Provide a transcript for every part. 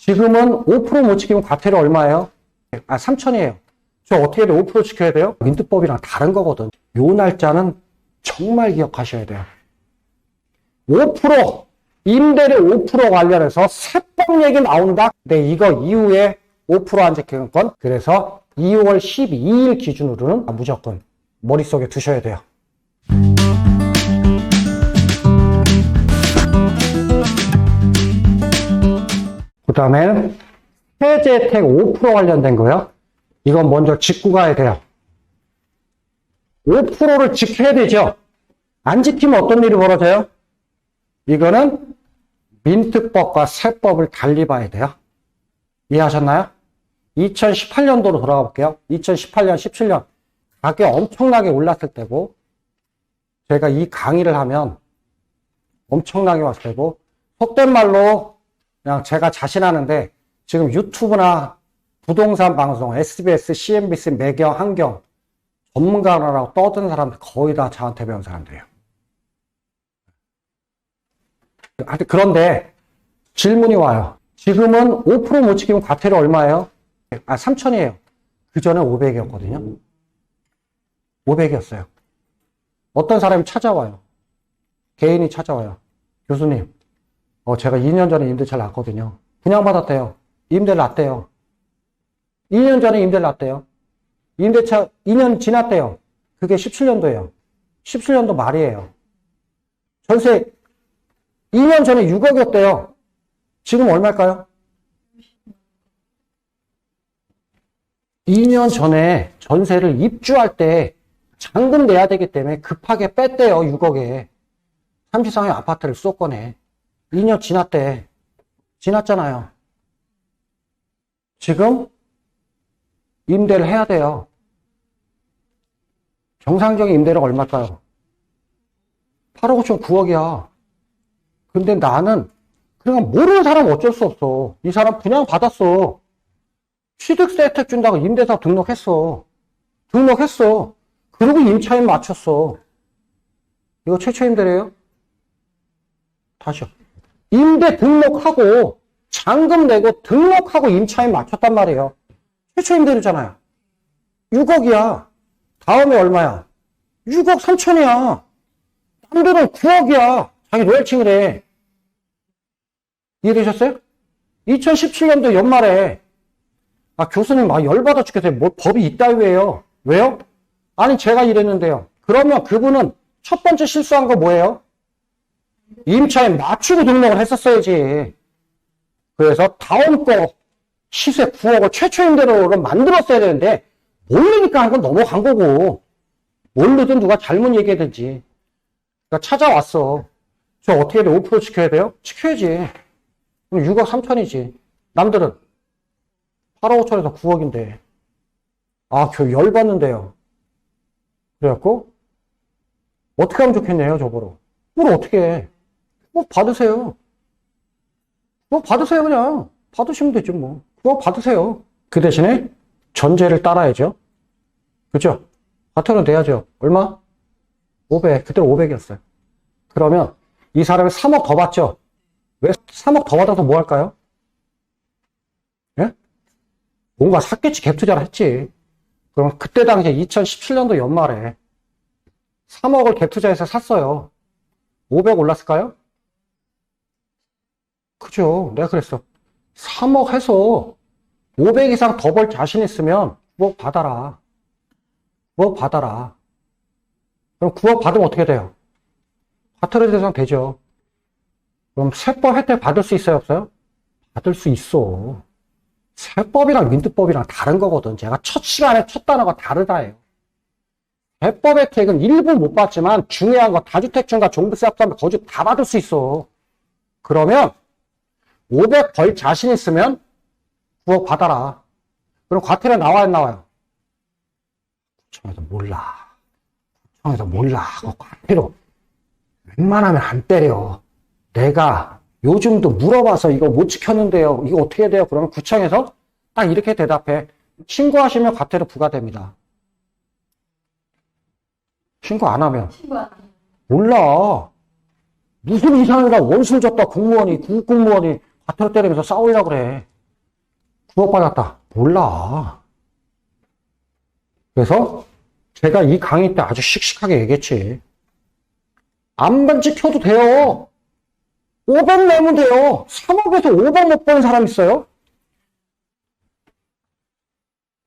지금은 5%못 지키면 과태료 얼마예요? 아, 3천이에요. 저 어떻게 해야 돼? 5% 지켜야 돼요? 민트법이랑 다른 거거든. 요 날짜는 정말 기억하셔야 돼요. 5% 임대료 5% 관련해서 세법 얘기 나온다. 근데 이거 이후에 5%안 지키는 건 그래서 2월 12일 기준으로는 무조건 머릿속에 두셔야 돼요. 그 다음에 세제 혜택 5% 관련된 거요. 이건 먼저 짚고 가야 돼요. 5%를 지켜야 되죠. 안 지키면 어떤 일이 벌어져요? 이거는 민특법과 세법을 달리 봐야 돼요. 이해하셨나요? 2018년도로 돌아가 볼게요. 2018년, 17년 가격 엄청나게 올랐을 때고 제가 이 강의를 하면 엄청나게 왔을 때고 속된 말로 그냥 제가 자신하는데 지금 유튜브나 부동산 방송, SBS, CNBC, 매경, 한경 전문가라고 떠드는 사람들 거의 다 저한테 배운 사람들이에요. 하여튼 그런데 질문이 와요. 지금은 5%못 지키면 과태료 얼마예요? 아, 3천이에요. 그 전에 500이었거든요. 500이었어요. 어떤 사람이 찾아와요. 개인이 찾아와요. 교수님, 어, 제가 2년 전에 임대 잘 났거든요. 분양 받았대요. 임대 났대요. 2년 전에 임대 났대요. 임대차 2년 지났대요. 그게 17년도예요. 17년도 말이에요. 전세 2년 전에 6억이었대요. 지금 얼마일까요? 2년 전에 전세를 입주할 때 잔금 내야 되기 때문에 급하게 뺐대요, 6억에. 삼시상의 아파트를 쏟거네. 2년 지났대. 지났잖아요. 지금 임대를 해야 돼요. 정상적인 임대료가 얼마일까요? 8억 5천 9억이야. 근데 나는 그냥 모르는 사람은 어쩔 수 없어. 이 사람 분양 받았어. 취득세 혜택 준다고 임대사 등록했어. 등록했어. 그리고 임차인 맞췄어. 이거 최초 임대래요? 다시요. 임대 등록하고 잔금 내고 등록하고 임차인 맞췄단 말이에요. 최초 임대료잖아요. 6억이야. 다음에 얼마야? 6억 3천이야. 남들은 9억이야. 자기 해. 이해되셨어요? 2017년도 연말에 아 교수님 막 열받아 죽겠어요. 뭐 법이 이따위예요. 왜요? 아니 제가 이랬는데요. 그러면 그분은 첫 번째 실수한 거 뭐예요? 임차인 맞추고 등록을 했었어야지. 그래서 다음 거 시세 9억을 최초 임대료로 만들었어야 되는데 모르니까 한 건 넘어간 거고 모르든 누가 잘못 얘기하든지 그러니까 찾아왔어. 저 어떻게 돼? 5% 지켜야 돼요? 지켜야지. 그럼 6억 3천이지. 남들은 8억 5천에서 9억인데 아, 저 열받는데요. 그래갖고 어떻게 하면 좋겠네요, 저보러. 뭘 어떻게 해? 뭐 받으세요. 뭐 받으세요, 그냥. 받으시면 되죠, 뭐. 그거 받으세요. 그 대신에 전제를 따라야죠. 그죠? 과태료 내야죠. 얼마? 500. 그때 500이었어요. 그러면 이 사람이 3억 더 받죠? 왜 3억 더 받아서 뭐 할까요? 예? 뭔가 샀겠지, 갭 투자를 했지. 그럼 그때 당시에 2017년도 연말에 3억을 갭 투자해서 샀어요. 500 올랐을까요? 그죠. 내가 그랬어. 3억 해서 500 이상 더 벌 자신 있으면 9억 받아라. 9억 받아라. 그럼 9억 받으면 어떻게 돼요? 과태료 대상 되죠. 그럼 세법 혜택 받을 수 있어요, 없어요? 받을 수 있어. 세법이랑 민트법이랑 다른 거거든. 제가 첫 시간에 첫 단어가 다르다예요. 세법 혜택은 일부 못 받지만 중요한 거 다주택증가 종부세 합산면 거주 다 받을 수 있어. 그러면 500 벌 자신 있으면 9억 받아라. 그럼 과태료 나와야 안 나와요? 구청에서 몰라. 구청에서 몰라. 그거 과태료 웬만하면 안 때려. 내가 요즘도 물어봐서 이거 못 지켰는데요. 이거 어떻게 돼요? 그러면 구청에서 딱 이렇게 대답해. 신고하시면 과태료 부과됩니다. 신고 안 하면 신고 안 해요. 몰라. 무슨 이상한가 원수를 줬다 공무원이 국공무원이 과태료 때리면서 싸우려고 그래. 구속받았다. 몰라. 그래서 제가 이 강의 때 아주 씩씩하게 얘기했지. 안만 지켜도 돼요. 500 내면 돼요. 3억에서 500못 버는 사람 있어요?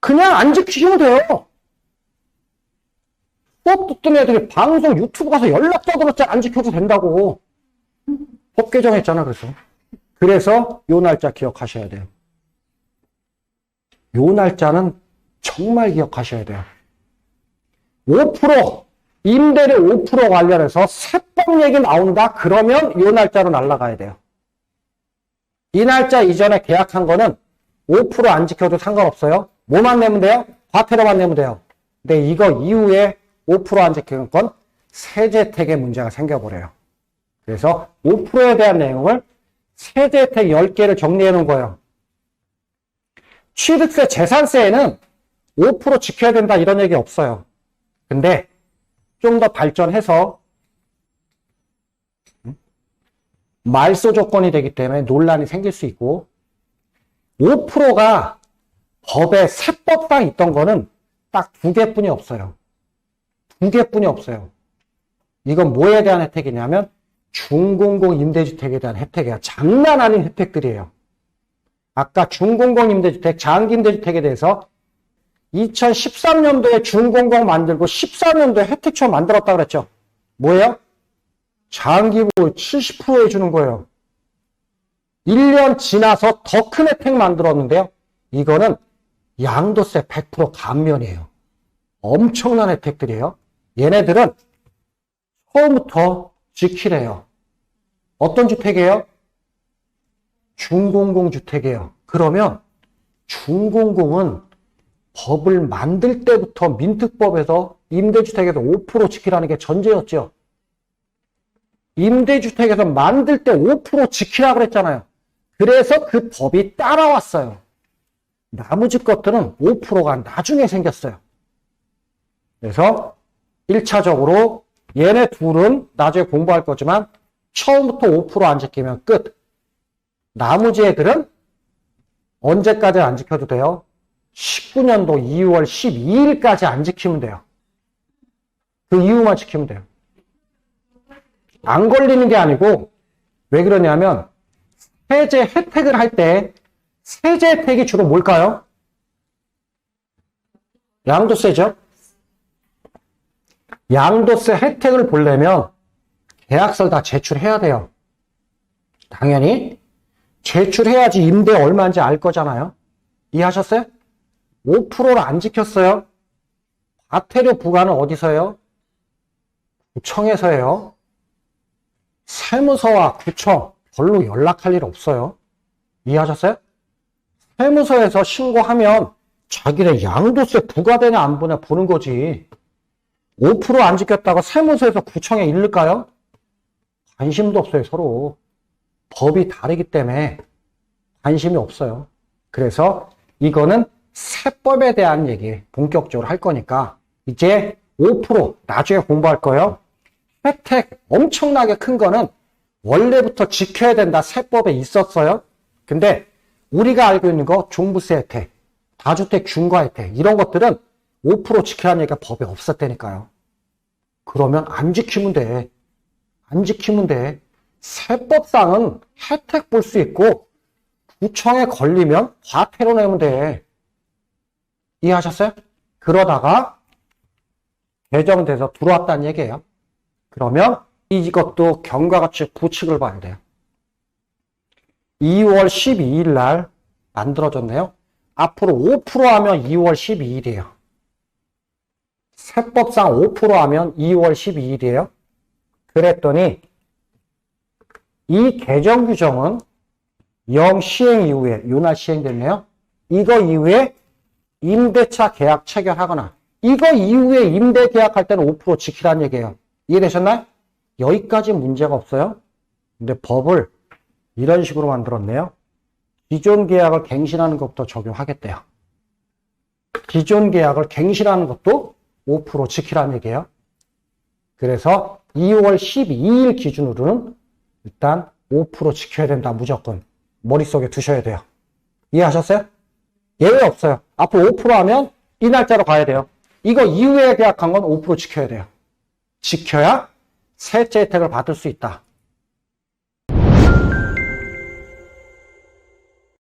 그냥 안 지키시면 돼요. 수업 듣던 애들이 방송 유튜브 가서 연락 떠들었지 안 지켜도 된다고. 법 개정했잖아, 그래서. 그래서 요 날짜 기억하셔야 돼요. 요 날짜는 정말 기억하셔야 돼요. 5% 임대료 5% 관련해서 세법 얘기 나온다? 그러면 요 날짜로 날라가야 돼요. 이 날짜 이전에 계약한 거는 5%안 지켜도 상관없어요. 뭐만 내면 돼요? 과태료만 내면 돼요. 근데 이거 이후에 5%안 지키는 건 세제 혜택에 문제가 생겨버려요. 그래서 5%에 대한 내용을 세제 혜택 10개를 정리해 놓은 거예요. 취득세, 재산세에는 5% 지켜야 된다 이런 얘기 없어요. 근데 좀 더 발전해서 음? 말소 조건이 되기 때문에 논란이 생길 수 있고 5%가 법에 세법상 있던 거는 딱 두 개뿐이 없어요. 두 개뿐이 없어요. 이건 뭐에 대한 혜택이냐면 중공공 임대주택에 대한 혜택이야. 장난 아닌 혜택들이에요. 아까 중공공 임대주택, 장기 임대주택에 대해서 2013년도에 중공공 만들고 14년도에 혜택처 만들었다 그랬죠. 뭐예요? 장기보유 70% 해주는 거예요. 1년 지나서 더 큰 혜택 만들었는데요. 이거는 양도세 100% 감면이에요. 엄청난 혜택들이에요. 얘네들은 처음부터 지키래요. 어떤 주택이에요? 중공공 주택이에요. 그러면 중공공은 법을 만들 때부터 민특법에서 임대주택에서 5% 지키라는 게 전제였죠. 임대주택에서 만들 때 5% 지키라 그랬잖아요. 그래서 그 법이 따라왔어요. 나머지 것들은 5%가 나중에 생겼어요. 그래서 1차적으로 얘네 둘은 나중에 공부할 거지만 처음부터 5%안 지키면 끝. 나머지 애들은 언제까지 안 지켜도 돼요? 19년도 2월 12일까지 안 지키면 돼요. 그 이후만 지키면 돼요. 안 걸리는 게 아니고 왜 그러냐면 세제 혜택을 할 때 세제 혜택이 주로 뭘까요? 양도세죠. 양도세 혜택을 보려면 계약서를 다 제출해야 돼요. 당연히 제출해야지 임대 얼마인지 알 거잖아요. 이해하셨어요? 5%를 안 지켰어요. 과태료 부과는 어디서요? 구청에서 해요. 세무서와 구청 별로 연락할 일 없어요. 이해하셨어요? 세무서에서 신고하면 자기네 양도세 부과되냐 안 보냐 보는 거지. 5%안 지켰다고 세무서에서 구청에 일를까요? 관심도 없어요, 서로. 법이 다르기 때문에 관심이 없어요. 그래서 이거는 세법에 대한 얘기 본격적으로 할 거니까 이제 5% 나중에 공부할 거예요. 혜택 엄청나게 큰 거는 원래부터 지켜야 된다 세법에 있었어요. 근데 우리가 알고 있는 거 종부세 혜택, 다주택 중과 혜택 이런 것들은 5% 지켜야 하니까 법에 없었다니까요. 그러면 안 지키면 돼. 안 지키면 돼. 세법상은 혜택 볼 수 있고 구청에 걸리면 과태료 내면 돼. 이해하셨어요? 그러다가 개정돼서 들어왔다는 얘기예요. 그러면 이것도 경과 같이 부칙을 봐야 돼요. 2월 12일 날 만들어졌네요. 앞으로 5% 하면 2월 12일이에요. 세법상 5% 하면 2월 12일이에요. 그랬더니 이 개정 규정은 영 시행 이후에 요날 시행됐네요. 이거 이후에 임대차 계약 체결하거나 이거 이후에 임대 계약할 때는 5% 지키라는 얘기예요. 이해되셨나요? 여기까지 문제가 없어요. 근데 법을 이런 식으로 만들었네요. 기존 계약을 갱신하는 것부터 적용하겠대요. 기존 계약을 갱신하는 것도 5% 지키라는 얘기예요. 그래서 2월 12일 기준으로는 일단 5% 지켜야 된다 무조건. 머릿속에 두셔야 돼요. 이해하셨어요? 예외 없어요. 앞으로 5% 하면 이 날짜로 가야 돼요. 이거 이후에 계약한 건 5% 지켜야 돼요. 지켜야 세제 혜택을 받을 수 있다.